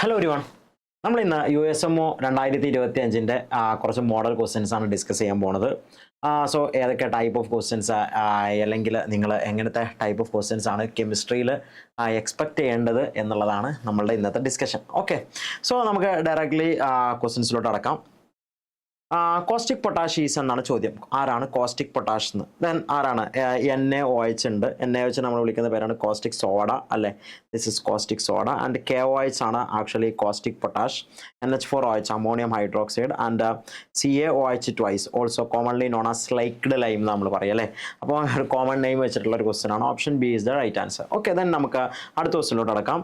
Hello ഒരുവൺ നമ്മൾ ഇന്ന് U S M O രണ്ടായിരത്തി ഇരുപത്തി അഞ്ചിന്റെ കുറച്ച് മോഡൽ ക്വസ്റ്റ്യൻസ് ആണ് ഡിസ്കസ് ചെയ്യാൻ പോണത്. സോ ഏതൊക്കെ ടൈപ്പ് ഓഫ് ക്വസ്റ്റ്യൻസ് അല്ലെങ്കിൽ നിങ്ങൾ എങ്ങനത്തെ ടൈപ്പ് ഓഫ് ക്വസ്റ്റ്യൻസ് ആണ് കെമിസ്ട്രിയിൽ എക്സ്പെക്ട് ചെയ്യേണ്ടത് എന്നുള്ളതാണ് നമ്മളുടെ ഇന്നത്തെ ഡിസ്കഷൻ ഓക്കെ സോ നമുക്ക് ഡയറക്റ്റ്ലി ക്വസ്റ്റ്യൻസിലോട്ട് അടക്കാം. കോസ്റ്റിക് പൊട്ടാഷീസ് എന്നാണ് ചോദ്യം. ആരാണ് കോസ്റ്റിക് പൊട്ടാഷ് എന്ന് ദെൻ ആരാണ്? എൻ എ ഒ എച്ച് ഉണ്ട്. എൻ എ എച്ച് നമ്മൾ വിളിക്കുന്ന പേരാണ് കോസ്റ്റിക് സോഡ അല്ലേ? This is caustic soda and K O H ആണ് actually caustic potash N H four O H ammonium hydroxide and C A O H twice also commonly known as slaked lime നമ്മൾ പറയും അല്ലേ? അപ്പോൾ common name വെച്ചിട്ടുള്ള ഒരു question ആണ്. Option B is the right answer okay then നമുക്ക് അടുത്ത ക്വസ്റ്റിലോട്ട് അടക്കാം.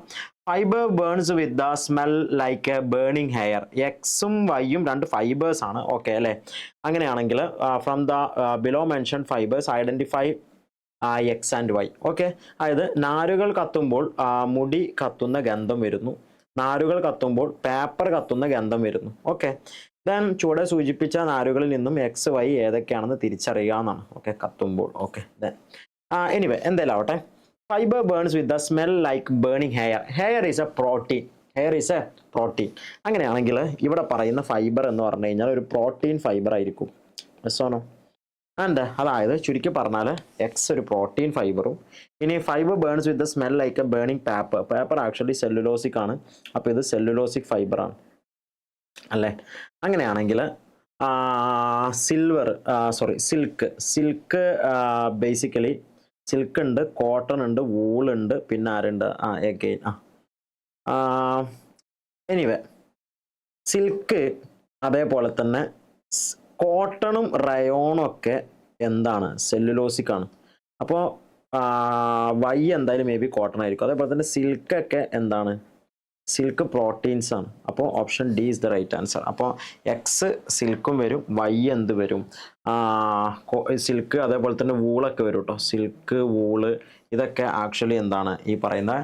Fibre burns with the smell like a burning hair എക്സും വൈയും രണ്ട് ഫൈബേഴ്സ് ആണ്. ഓക്കെ അല്ലേ? അങ്ങനെയാണെങ്കിൽ from the below mention fibres identify X and Y okay അതായത് നാരുകൾ കത്തുമ്പോൾ മുടി കത്തുന്ന ഗന്ധം വരുന്നു. നാരുകൾ കത്തുമ്പോൾ പേപ്പർ കത്തുന്ന ഗന്ധം വരുന്നു. ഓക്കെ ദെൻ ചുവടെ സൂചിപ്പിച്ച നാരുകളിൽ നിന്നും എക്സ് വൈ ഏതൊക്കെയാണെന്ന് തിരിച്ചറിയുക എന്നാണ്. ഓക്കെ കത്തുമ്പോൾ. ഓക്കെ ദെൻ എനിവേ എന്തായാലും ആവട്ടെ. Fibre burns with the smell like burning hair hair is a protein hair is a protein അങ്ങനെയാണെങ്കിൽ ഇവിടെ പറയുന്ന ഫൈബർ എന്ന് പറഞ്ഞു കഴിഞ്ഞാൽ ഒരു പ്രോട്ടീൻ ഫൈബർ ആയിരിക്കും. സോണോ ആൻഡ് അതായത് ചുരുക്കി പറഞ്ഞാൽ എക്സ് ഒരു പ്രോട്ടീൻ ഫൈബറും ഇനി fibre burns with the smell like a burning paper paper actually cellulosic ആണ്. അപ്പോൾ ഇത് സെല്ലുലോസിക് ഫൈബറാണ് അല്ലേ? അങ്ങനെയാണെങ്കിൽ silver sorry silk silk basically silk ഉണ്ട് കോട്ടൺ ഉണ്ട് വൂൾ ഉണ്ട് പിന്നെ ആരുണ്ട്? ആ എഗെയിൻ ആ. എനിവേ സിൽക്ക് അതേപോലെ തന്നെ കോട്ടണും റയോണും ഒക്കെ എന്താണ്? സെല്ലുലോസിക്കാണ് അപ്പോൾ വൈ എന്തായാലും മേ ബി കോട്ടൺ ആയിരിക്കും. അതേപോലെ തന്നെ സിൽക്കൊക്കെ എന്താണ്? സിൽക്ക് പ്രോട്ടീൻസ് ആണ്. അപ്പോൾ option D is the right answer അപ്പോൾ എക്സ് സിൽക്കും വരും വൈ എന്ത് വരും? സിൽക്ക് അതേപോലെ തന്നെ വൂളൊക്കെ വരും കേട്ടോ സിൽക്ക് വൂൾ ഇതൊക്കെ ആക്ച്വലി എന്താണ്? ഈ പറയുന്ന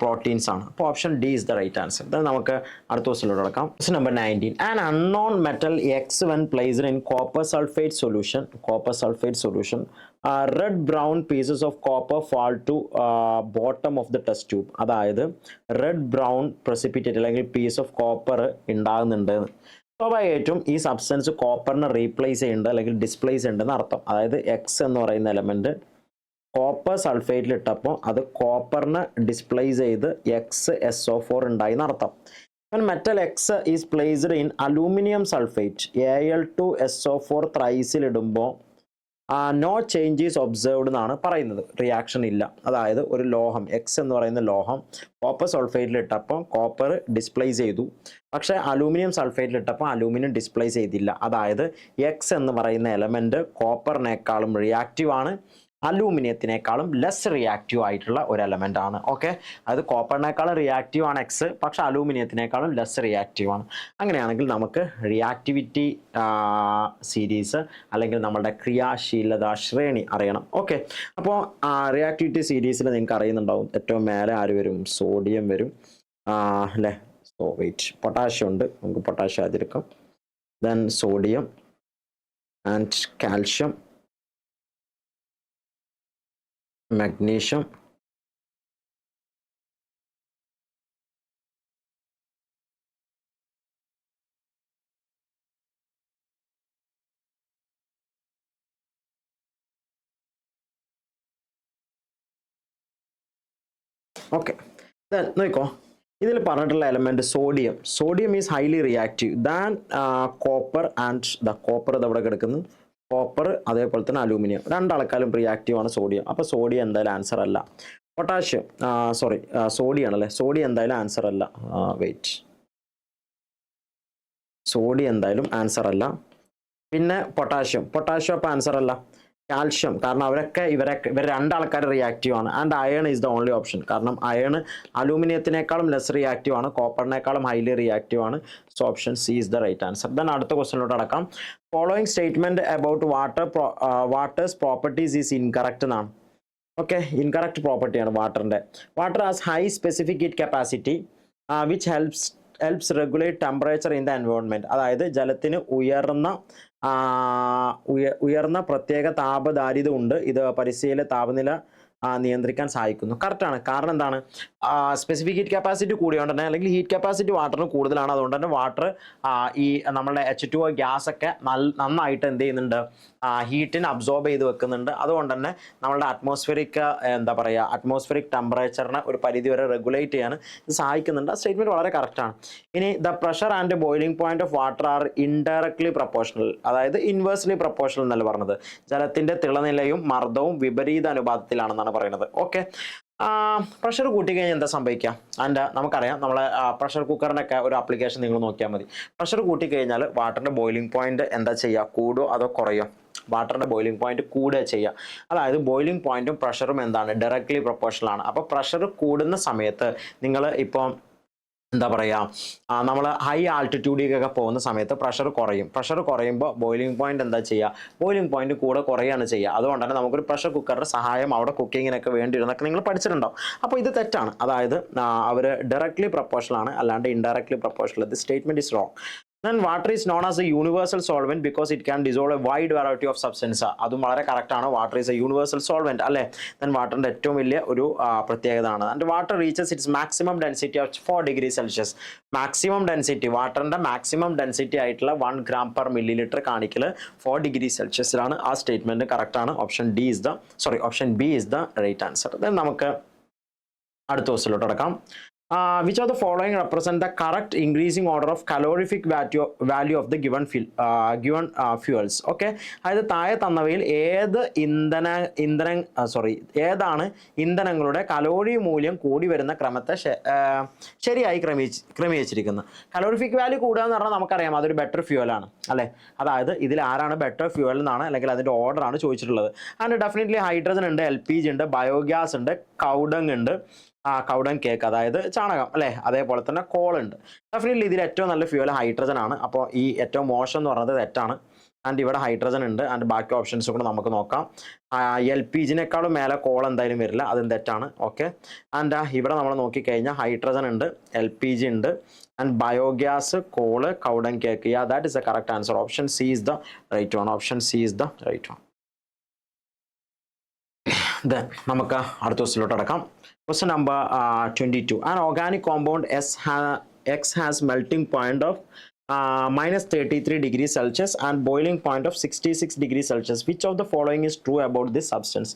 പ്രോട്ടീൻസ് ആണ്. അപ്പോൾ option D is the right answer ഇത് നമുക്ക് അടുത്ത ക്വസ്റ്റിലോട്ട് കിടക്കാം. Question number nineteen and unknown metal X when placed in copper sulphate solution copper sulphate solution red brown pieces of copper fall to bottom of the test tube അതായത് red brown precipitate അല്ലെങ്കിൽ piece of copper ഉണ്ടാകുന്നുണ്ട് സ്വാഭാവികമായിട്ടും ഈ substance കോപ്പറിനെ replace ചെയ്യുന്നുണ്ട് അല്ലെങ്കിൽ displace ഉണ്ടെന്ന് അർത്ഥം അതായത് എക്സ് എന്ന് പറയുന്ന എലമെന്റ് കോപ്പർ സൾഫേറ്റിൽ ഇട്ടപ്പോൾ അത് കോപ്പറിനെ ഡിസ്പ്ലേസ് ചെയ്ത് എക്സ് എസ് ഒ ഫോർ ഉണ്ടായി എന്നർത്ഥം. Metal X is placed in aluminium sulphate A L two S O four ത്രൈസിൽ ഇടുമ്പോൾ നോ ചേഞ്ചസ് ഒബ്സേർവ്ഡ് എന്നാണ് പറയുന്നത്. റിയാക്ഷൻ ഇല്ല. അതായത് ഒരു ലോഹം എക്സ് എന്ന് പറയുന്ന ലോഹം കോപ്പർ സൾഫേറ്റിൽ ഇട്ടപ്പോൾ കോപ്പർ ഡിസ്പ്ലേസ് ചെയ്തു. പക്ഷേ അലൂമിനിയം സൾഫേറ്റിൽ ഇട്ടപ്പോൾ അലൂമിനിയം ഡിസ്പ്ലേസ് ചെയ്തില്ല. അതായത് എക്സ് എന്ന് പറയുന്ന എലമെന്റ് കോപ്പറിനേക്കാളും റിയാക്റ്റീവ് ആണ്. അലൂമിനിയത്തിനേക്കാളും ലെസ് റിയാക്റ്റീവ് ആയിട്ടുള്ള ഒരു എലമെന്റ് ആണ്. ഓക്കെ അത് കോപ്പറിനേക്കാളും റിയാക്റ്റീവ് ആണ് എക്സ് പക്ഷെ അലൂമിനിയത്തിനേക്കാളും ലെസ് റിയാക്റ്റീവ് ആണ്. അങ്ങനെയാണെങ്കിൽ നമുക്ക് റിയാക്ടിവിറ്റി സീരീസ് അല്ലെങ്കിൽ നമ്മളുടെ ക്രിയാശീലത ശ്രേണി അറിയണം. ഓക്കെ അപ്പോൾ റിയാക്ടിവിറ്റി സീരീസിൽ നിങ്ങൾക്ക് അറിയുന്നുണ്ടാവും. ഏറ്റവും മേലെ ആര് വരും? സോഡിയം വരും. അല്ലേ സോ വെയിറ്റ് പൊട്ടാഷ്യം ഉണ്ട്. നമുക്ക് potassium അതിരിക്കാം then sodium and calcium magnesium. Okay നോക്കോ ഇതിൽ പറഞ്ഞിട്ടുള്ള element sodium sodium is highly reactive than copper and the copper ഇത് അവിടെ കിടക്കുന്നു. കോപ്പർ അതേപോലെ തന്നെ അലൂമിനിയം രണ്ടാൾക്കാരും റിയാക്റ്റീവ് ആണ് സോഡിയം അപ്പോൾ സോഡിയം എന്തായാലും ആൻസർ അല്ല. പൊട്ടാഷ്യം സോറി സോഡിയം ആണല്ലേ? സോഡിയം എന്തായാലും ആൻസർ അല്ല. വെയിറ്റ് സോഡിയം എന്തായാലും ആൻസർ അല്ല. പിന്നെ പൊട്ടാഷ്യം പൊട്ടാഷ്യം അപ്പോൾ ആൻസർ അല്ല. കാൽഷ്യം. കാരണം അവരൊക്കെ ഇവരെ ഇവർ രണ്ടാൾക്കാർ റിയാക്റ്റീവ് ആണ്. And iron is the only option കാരണം അയൺ അലൂമിനിയത്തിനേക്കാളും ലെസ് റിയാക്റ്റീവ് ആണ്. കോപ്പറിനേക്കാളും ഹൈലി റിയാക്റ്റീവ് ആണ്. So option C is the right answer then അടുത്ത ക്വസ്റ്റനിലോട്ട് അടക്കാം. Following statement about water water's properties is incorrect എന്നാണ്. ഓക്കെ ഇൻകറക്റ്റ് പ്രോപ്പർട്ടിയാണ് വാട്ടറിന്റെ water has high specific heat capacity which helps helps regulate temperature in the environment അതായത് ജലത്തിന് ഉയർന്ന ഉയർന്ന പ്രത്യേക താപദാരിത ഉണ്ട്. ഇത് പരിസ്ഥിതിയിലെ താപനില നിയന്ത്രിക്കാൻ സഹായിക്കുന്നു. കറക്റ്റാണ് കാരണം എന്താണ്? സ്പെസിഫിക് ഹീറ്റ് കപ്പാസിറ്റി കൂടിയോണ്ട് തന്നെ അല്ലെങ്കിൽ ഹീറ്റ് കപ്പാസിറ്റി വാട്ടറിന് കൂടുതലാണ്. അതുകൊണ്ട് തന്നെ വാട്ടർ ഈ നമ്മളുടെ എച്ച് ടു ഗ്യാസ് ഒക്കെ നന്നായിട്ട് എന്ത് ചെയ്യുന്നുണ്ട്? ഹീറ്റിനെ അബ്സോർബ് ചെയ്ത് വെക്കുന്നുണ്ട്. അതുകൊണ്ട് തന്നെ നമ്മളുടെ അറ്റ്മോസ്ഫിയറിക് എന്താ പറയുക അറ്റ്മോസ്ഫിയറിക് ടെമ്പറേച്ചറിനെ ഒരു പരിധി വരെ റെഗുലേറ്റ് ചെയ്യാൻ ഇത് സഹായിക്കുന്നുണ്ട്. ആ സ്റ്റേറ്റ്മെന്റ് വളരെ കറക്റ്റാണ് ഇനി the pressure and boiling point of water are indirectly proportional അതായത് ഇൻവേഴ്സ്ലി പ്രപ്പോർഷണൽ എന്നല്ല പറഞ്ഞത്. ജലത്തിന്റെ തിളനിലയും മർദ്ദവും വിപരീത അനുപാതത്തിലാണെന്നാണ് പറയുന്നത്. ഓക്കെ പ്രഷർ കൂട്ടിക്കഴിഞ്ഞാൽ എന്താ സംഭവിക്കുക? അതിന്റെ നമുക്കറിയാം നമ്മളെ പ്രഷർ കുക്കറിനൊക്കെ ഒരു ആപ്ലിക്കേഷൻ നിങ്ങൾ നോക്കിയാൽ മതി. പ്രഷർ കൂട്ടിക്കഴിഞ്ഞാൽ വാട്ടറിന്റെ ബോയിലിംഗ് പോയിന്റ് എന്താ ചെയ്യുക? കൂടുമോ അതോ കുറയോ? വാട്ടറിന്റെ ബോയിലിംഗ് പോയിന്റ് കൂടുക ചെയ്യുക. അതായത് ബോയിലിംഗ് പോയിന്റും പ്രഷറും എന്താണ്? ഡയറക്ട്ലി പ്രൊപ്പോർഷണൽ ആണ്. അപ്പോൾ പ്രഷർ കൂടുന്ന സമയത്ത് നിങ്ങൾ ഇപ്പോൾ എന്താ പറയുക നമ്മൾ ഹൈ ആൾട്ടിറ്റ്യൂഡിലേക്കൊക്കെ പോകുന്ന സമയത്ത് പ്രഷർ കുറയും. പ്രഷർ കുറയുമ്പോൾ ബോയിലിംഗ് പോയിന്റ് എന്താ ചെയ്യുക? ബോയിലിംഗ് പോയിന്റ് കൂടെ കുറയാണ് ചെയ്യുക. അതുകൊണ്ട് തന്നെ നമുക്കൊരു പ്രഷർ കുക്കറുടെ സഹായം അവിടെ കുക്കിങ്ങിനൊക്കെ വേണ്ടി വരുന്നൊക്കെ നിങ്ങൾ പഠിച്ചിട്ടുണ്ടാവും. അപ്പോൾ ഇത് തെറ്റാണ്. അതായത് അവർ ഡയറക്ട്ലി പ്രപ്പോർഷണൽ ആണ്. അല്ലാണ്ട് indirectly proportional the statement is wrong then water is known as a universal solvent because it can dissolve a wide variety of substance അതും വളരെ കറക്റ്റ് ആണ്. Water is a universal solvent അല്ലേ? Then വാട്ടറിന്റെ ഏറ്റവും വലിയ ഒരു പ്രത്യേകത ആണ് and water reaches its maximum density of four degree Celsius maximum density വാട്ടറിന്റെ maximum density ആയിട്ടുള്ള one gram per millilitre കാണിക്കൽ ഫോർ ഡിഗ്രി സെൽഷ്യസിലാണ് ആ സ്റ്റേറ്റ്മെന്റ് കറക്റ്റ് ആണ്. Option D is the sorry option B is the right answer then നമുക്ക് അടുത്ത ദിവസത്തിലോട്ട് അടക്കാം which are the following represent the correct increasing order of calorific value value of the given fill given fuels okay അതായത് താഴെ തന്നവയിൽ ഏത് ഇന്ധന ഇന്ധന sorry ഏതാണ് ഇന്ധനങ്ങളുടെ കലോറി മൂല്യം കൂടി വരുന്ന ക്രമത്തെ ശരിയായി ക്രമീച്ച് ക്രമീകരിച്ചിരിക്കുന്നത് കലോറിഫിക് വാല്യൂ കൂടുക എന്ന് പറഞ്ഞാൽ നമുക്കറിയാം അതൊരു ബെറ്റർ ഫ്യൂവലാണ് അല്ലേ? അതായത് ഇതിൽ ആരാണ് ബെറ്റർ ഫ്യൂവൽ എന്നാണ് അല്ലെങ്കിൽ അതിന്റെ ഓർഡറാണ് ചോദിച്ചിട്ടുള്ളത്. അതിന് ഡെഫിനറ്റ്ലി ഹൈഡ്രജൻ ഉണ്ട് എൽ പി ജി ഉണ്ട് ബയോഗ്യാസ് ഉണ്ട് കൗഡങ് ഉണ്ട്. ആ കൗഡൻ കേക്ക് അതായത് ചാണകം അല്ലേ? അതേപോലെ തന്നെ കോൾ ഉണ്ട്. ഡെഫിനറ്റ്ലി ഇതിൽ ഏറ്റവും നല്ല ഫ്യൂവൽ ഹൈഡ്രജൻ ആണ്. അപ്പോൾ ഈ ഏറ്റവും മോശം എന്ന് പറയുന്നത് തെറ്റാണ്. ആൻഡ് ഇവിടെ ഹൈഡ്രജൻ ഉണ്ട്. ആൻഡ് ബാക്കി ഓപ്ഷൻസ് കൂടെ നമുക്ക് നോക്കാം. എൽ പി ജിനേക്കാളും മേലെ കോൾ എന്തായാലും വരില്ല. അതും തെറ്റാണ്. ഓക്കെ ആൻഡ് ഇവിടെ നമ്മൾ നോക്കിക്കഴിഞ്ഞാൽ ഹൈഡ്രജൻ ഉണ്ട് എൽ പി ജി ഉണ്ട്. And biogas coal cow dung cake. Yeah that is a correct answer option C is the right one option C is the right one then നമുക്ക് അടുത്ത ദിവസത്തിലോട്ട് അടക്കാം question number twenty two an organic compound S X has melting point of minus thirty three degree Celsius and boiling point of sixty six degree Celsius which of the following is true about this substance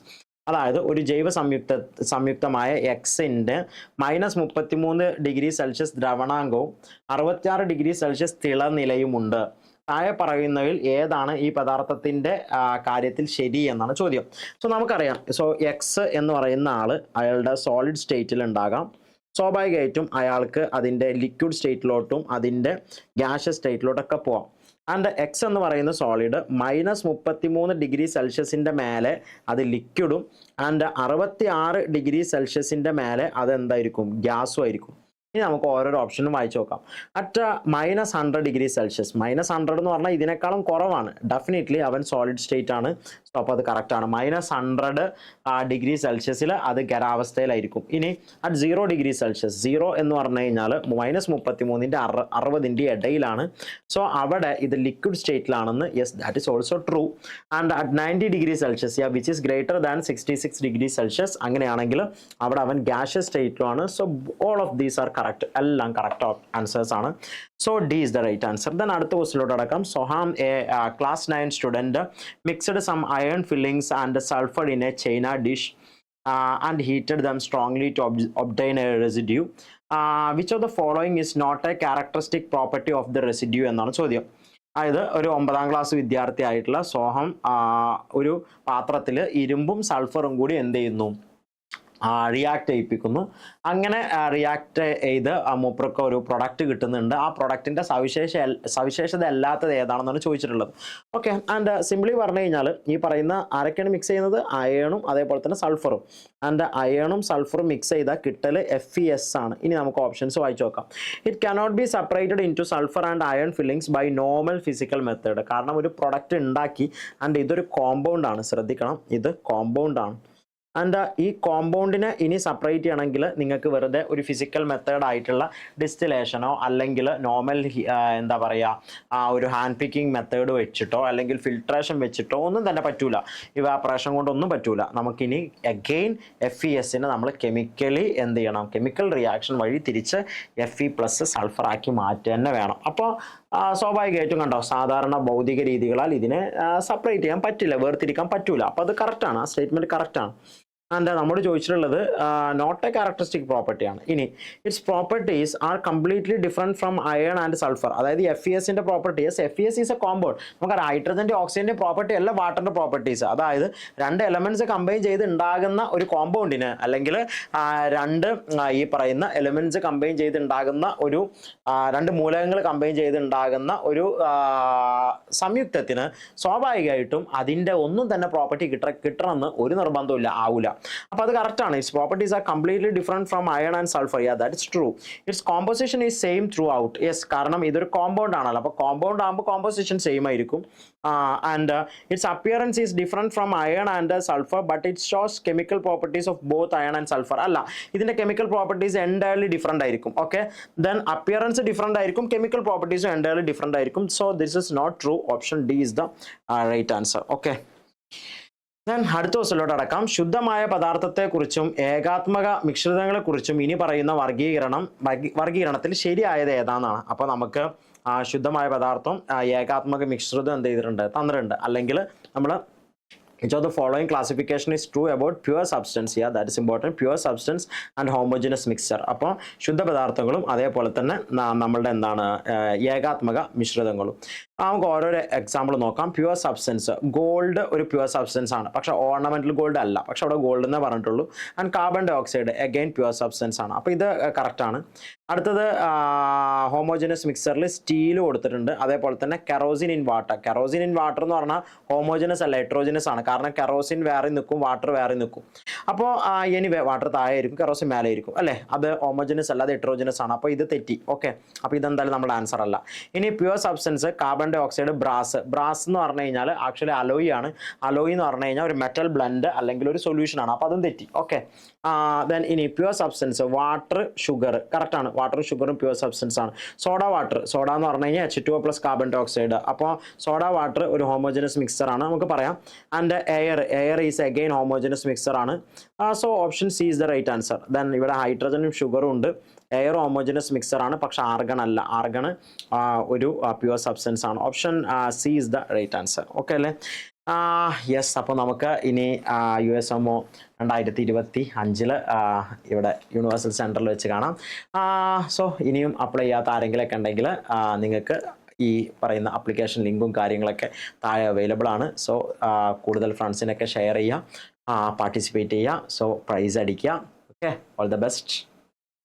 അതായത് ഒരു ജൈവ സംയുക്ത സംയുക്തമായ എക്സിന്റെ minus മുപ്പത്തിമൂന്ന് degree Celsius ദ്രവണാങ്കവും അറുപത്തിയാറ് degree Celsius തിളനിലയുമുണ്ട്. താഴെ പറയുന്നതിൽ ഏതാണ് ഈ പദാർത്ഥത്തിന്റെ കാര്യത്തിൽ ശരി എന്നാണ് ചോദ്യം. സോ നമുക്കറിയാം. സോ എക്സ് എന്ന് പറയുന്ന ആൾ അയാളുടെ സോളിഡ് സ്റ്റേറ്റിൽ ഉണ്ടാകാം. സ്വാഭാവികമായിട്ടും അയാൾക്ക് അതിന്റെ ലിക്വിഡ് സ്റ്റേറ്റിലോട്ടും അതിന്റെ ഗ്യാഷ്യസ് സ്റ്റേറ്റിലോട്ടൊക്കെ പോവാം. ആൻഡ് എക്സ് എന്ന് പറയുന്ന സോളിഡ് മൈനസ് മുപ്പത്തി മൂന്ന് ഡിഗ്രി സെൽഷ്യസിന്റെ മേലെ അത് ലിക്വിഡും ആൻഡ് അറുപത്തി ആറ് ഡിഗ്രി സെൽഷ്യസിന്റെ മേലെ അതെന്തായിരിക്കും? ഗ്യാസും ആയിരിക്കും. ഇനി നമുക്ക് ഓരോരോ ഓപ്ഷനും വായിച്ചു നോക്കാം. At minus hundred degree Celsius minus hundred എന്ന് പറഞ്ഞാൽ ഇതിനേക്കാളും കുറവാണ്. ഡെഫിനറ്റ്ലി അവൻ സോളിഡ് സ്റ്റേറ്റ് ആണ്. സോ അപ്പോൾ അത് കറക്റ്റ് ആണ്. മൈനസ് ഹൺഡ്രഡ് ഡിഗ്രി സെൽഷ്യസിൽ അത് ഖരാവസ്ഥയിലായിരിക്കും ഇനി at zero degree Celsius zero എന്ന് പറഞ്ഞു കഴിഞ്ഞാൽ മൈനസ് മുപ്പത്തി മൂന്നിന്റെ അറ അറുപതിന്റെ ഇടയിലാണ്. സോ അവിടെ ഇത് liquid സ്റ്റേറ്റിലാണെന്ന് yes that is also true and at ninety degree Celsius yeah which is greater than sixty six degree Celsius അങ്ങനെയാണെങ്കിൽ അവിടെ അവൻ gaseous സ്റ്റേറ്റിലുമാണ് so all of these are correct എല്ലാം കറക്റ്റ് ആൻസേഴ്സ് ആണ്. So D is the right answer then അടുത്ത ക്വസ്റ്റിലോട്ട് അടക്കാം. Soham a class nine student mixed some iron filings and sulphur in a china dish and heated them strongly to obtain a residue which of the following is not a characteristic property of the residue എന്നാണ് ചോദ്യം. അതായത് ഒരു ഒമ്പതാം class വിദ്യാർത്ഥി ആയിട്ടുള്ള സോഹം ഒരു പാത്രത്തിൽ ഇരുമ്പും സൾഫറും കൂടി എന്ത് ചെയ്യുന്നു? റിയാക്ട് ചെയ്യിപ്പിക്കുന്നു അങ്ങനെ റിയാക്ട് ചെയ്ത് മൂപ്പർക്ക് ഒരു പ്രൊഡക്റ്റ് കിട്ടുന്നുണ്ട്. ആ പ്രൊഡക്റ്റിന്റെ സവിശേഷ സവിശേഷത അല്ലാത്തത് ഏതാണെന്നാണ് ചോദിച്ചിട്ടുള്ളത്. ഓക്കെ ആൻഡ് സിംപ്ലി പറഞ്ഞു കഴിഞ്ഞാൽ ഈ പറയുന്ന ആരൊക്കെയാണ് മിക്സ് ചെയ്യുന്നത്? അയണും അതേപോലെ തന്നെ സൾഫറും ആൻഡ് അയണും സൾഫറും മിക്സ് ചെയ്താൽ കിട്ടൽ എഫ് ഇ എസ് ആണ്. ഇനി നമുക്ക് ഓപ്ഷൻസ് വായിച്ചു നോക്കാം. It cannot be separated in sulphur and iron filings by normal physical method കാരണം ഒരു പ്രൊഡക്റ്റ് ഉണ്ടാക്കി ആൻഡ് ഇതൊരു കോമ്പൗണ്ട് ആണ്. ശ്രദ്ധിക്കണം ഇത് കോമ്പൗണ്ട് ആണ്. ആൻഡ് ഈ കോമ്പൗണ്ടിനെ ഇനി സെപ്പറേറ്റ് ചെയ്യണമെങ്കിൽ നിങ്ങൾക്ക് വെറുതെ ഒരു ഫിസിക്കൽ മെത്തേഡ് ആയിട്ടുള്ള ഡിസ്റ്റിലേഷനോ അല്ലെങ്കിൽ നോർമൽ എന്താ പറയുക ഒരു ഹാൻഡ് പിക്കിംഗ് മെത്തേഡ് വെച്ചിട്ടോ അല്ലെങ്കിൽ ഫിൽട്രേഷൻ വെച്ചിട്ടോ ഒന്നും തന്നെ പറ്റൂല. ഇവാപ്രേഷൻ കൊണ്ടൊന്നും പറ്റൂല. നമുക്കിനി അഗെയിൻ എഫ് ഇ എസിനെ നമ്മൾ കെമിക്കലി എന്ത് ചെയ്യണം കെമിക്കൽ റിയാക്ഷൻ വഴി തിരിച്ച് എഫ് ഇ പ്ലസ് സൾഫർ ആക്കി മാറ്റുക തന്നെ വേണം. അപ്പോൾ സ്വാഭാവികമായിട്ടും കണ്ടോ സാധാരണ ഭൗതിക രീതികളാൽ ഇതിനെ സെപ്പറേറ്റ് ചെയ്യാൻ പറ്റില്ല വേർതിരിക്കാൻ പറ്റൂല. അപ്പോൾ അത് കറക്റ്റാണ് ആ സ്റ്റേറ്റ്മെന്റ് കറക്റ്റാണ് എന്താ നമ്മോട് ചോദിച്ചിട്ടുള്ളത് നോട്ട് എ ക്യാരക്ടറിസ്റ്റിക് പ്രോപ്പർട്ടിയാണ് ഇനി its properties are completely different from iron and sulphur അതായത് എഫ് ഇ എസിന്റെ properties F E S is a compound നമുക്കറിയാം ഹൈഡ്രജന്റെ ഓക്സിജന്റെ പ്രോപ്പർട്ടി അല്ല വാട്ടറിന്റെ പ്രോപ്പർട്ടീസ് അതായത് രണ്ട് എലമെന്റ്സ് കമ്പൈൻ ചെയ്ത് ഉണ്ടാകുന്ന ഒരു കോമ്പൗണ്ടിന് അല്ലെങ്കിൽ രണ്ട് ഈ പറയുന്ന എലമെന്റ്സ് കമ്പൈൻ ചെയ്ത് ഉണ്ടാകുന്ന ഒരു രണ്ട് മൂലകങ്ങൾ കമ്പൈൻ ചെയ്ത് ഉണ്ടാകുന്ന ഒരു സംയുക്തത്തിന് സ്വാഭാവികമായിട്ടും അതിന്റെ ഒന്നും തന്നെ പ്രോപ്പർട്ടി കിട്ട കിട്ടണമെന്ന് ഒരു നിർബന്ധമില്ല ആവൂല. അപ്പോൾ അത് കറക്റ്റാണ് its properties are completely different from iron and sulphur yeah that is true its composition is same throughout yes കാരണം ഇതൊരു കോമ്പൗണ്ട് ആണല്ലോ. അപ്പോൾ കോമ്പൗണ്ട് ആകുമ്പോൾ കോമ്പോസിഷൻ സെയിം ആയിരിക്കും. And its appearance is different from iron and sulphur but it shows chemical properties of both iron and sulphur അല്ല ഇതിന്റെ chemical properties entirely different ആയിരിക്കും. Okay then appearance different ആയിരിക്കും chemical പ്രോപ്പർട്ടീസും entirely different ആയിരിക്കും. So this is not true option D is the right answer okay ഞാൻ അടുത്ത ദിവസത്തിലോട്ട് അടക്കാം ശുദ്ധമായ പദാർത്ഥത്തെക്കുറിച്ചും ഏകാത്മക മിശ്രിതങ്ങളെക്കുറിച്ചും ഇനി പറയുന്ന വർഗീകരണം വർഗീ- വർഗീകരണത്തിൽ ശരിയായത് ഏതാണെന്നാണ് അപ്പോൾ നമുക്ക് ശുദ്ധമായ പദാർത്ഥം ഏകാത്മക മിശ്രിതം എന്ത് ചെയ്തിട്ടുണ്ട് തന്നിട്ടുണ്ട് അല്ലെങ്കിൽ നമ്മൾ it of the following classification is true about pure substance. Yeah, that is important. Pure substance and homogeneous mixture. അപ്പോൾ ശുദ്ധ പദാർത്ഥങ്ങളും അതേപോലെ തന്നെ നമ്മളുടെ എന്താണ് ഏകാത്മക മിശ്രിതങ്ങളും നമുക്ക് ഓരോരോ എക്സാമ്പിൾ നോക്കാം. പ്യുവർ സബ്സ്റ്റൻസ് ഗോൾഡ് ഒരു പ്യുവർ സബ്സ്റ്റൻസ് ആണ്. പക്ഷേ ഓർണമെന്റൽ ഗോൾഡ് അല്ല. പക്ഷെ അവിടെ ഗോൾഡ് എന്നേ പറഞ്ഞിട്ടുള്ളൂ. And carbon dioxide again pure substance ആണ്. അപ്പോൾ ഇത് കറക്റ്റ് ആണ്. അടുത്തത് ഹോമോജനസ് മിക്സറിൽ സ്റ്റീൽ കൊടുത്തിട്ടുണ്ട്. അതേപോലെ തന്നെ kerosene in water kerosene in water എന്ന് പറഞ്ഞാൽ ഹോമോജനസ് അല്ല ഹെട്രോജനസ് ആണ്. കാരണം കെറോസിൻ വേറെ നിൽക്കും വാട്ടർ വേറെ നിൽക്കും. അപ്പോൾ ഇനി വാട്ടർ താഴെ ആയിരിക്കും കെറോസിൻ മേലെ ആയിരിക്കും അല്ലേ? അത് ഹോമോജനസ് അല്ല അത് ഹെട്രോജനസ് ആണ്. അപ്പോൾ ഇത് തെറ്റി. ഓക്കെ അപ്പോൾ ഇതെന്തായാലും നമ്മുടെ ആൻസർ അല്ല. ഇനി pure substance carbon dioxide brass brass എന്ന് പറഞ്ഞു കഴിഞ്ഞാൽ ആക്ച്വലി അലോയി ആണ്. അലോയി എന്ന് പറഞ്ഞു കഴിഞ്ഞാൽ ഒരു മെറ്റൽ ബ്ലൻഡ് അല്ലെങ്കിൽ ഒരു സൊല്യൂഷൻ ആണ്. അപ്പോൾ അതും തെറ്റി. ഓക്കെ ദെൻ ഇനി pure substance water sugar correct ആണ്. വാട്ടറും ഷുഗറും പ്യുവർ സബ്സ്റ്റൻസ് ആണ്. സോഡ വാട്ടർ സോഡ എന്ന് പറഞ്ഞു കഴിഞ്ഞാൽ H two plus carbon dioxide അപ്പോൾ സോഡ വാട്ടർ ഒരു ഹോമോജനസ് മിക്സർ ആണ്. നമുക്ക് പറയാം. And air air is again homogeneous mixture ആണ്. So option C is the right answer then ഇവിടെ ഹൈഡ്രജനും ഷുഗറും ഉണ്ട്. എയർ ഹോമോജനസ് മിക്സർ ആണ് പക്ഷെ ആർഗൺ അല്ല. ആർഗൺ ഒരു പ്യുവർ സബ്സ്റ്റൻസ് ആണ്. Option C is the right answer okay അല്ലേ? യെസ് അപ്പോൾ നമുക്ക് ഇനി യു എസ് എം ഒ രണ്ടായിരത്തി ഇരുപത്തി അഞ്ചിൽ ഇവിടെ യൂണിവേഴ്സൽ സെന്ററിൽ വെച്ച് കാണാം. സോ ഇനിയും അപ്ലൈ ചെയ്യാത്ത ആരെങ്കിലൊക്കെ ഉണ്ടെങ്കിൽ നിങ്ങൾക്ക് ഈ പറയുന്ന അപ്ലിക്കേഷൻ ലിങ്കും കാര്യങ്ങളൊക്കെ താഴെ അവൈലബിൾ ആണ്. സോ കൂടുതൽ ഫ്രണ്ട്സിനൊക്കെ ഷെയർ ചെയ്യുക. പാർട്ടിസിപ്പേറ്റ് ചെയ്യുക. സോ പ്രൈസ് അടിക്കുക. Okay all the best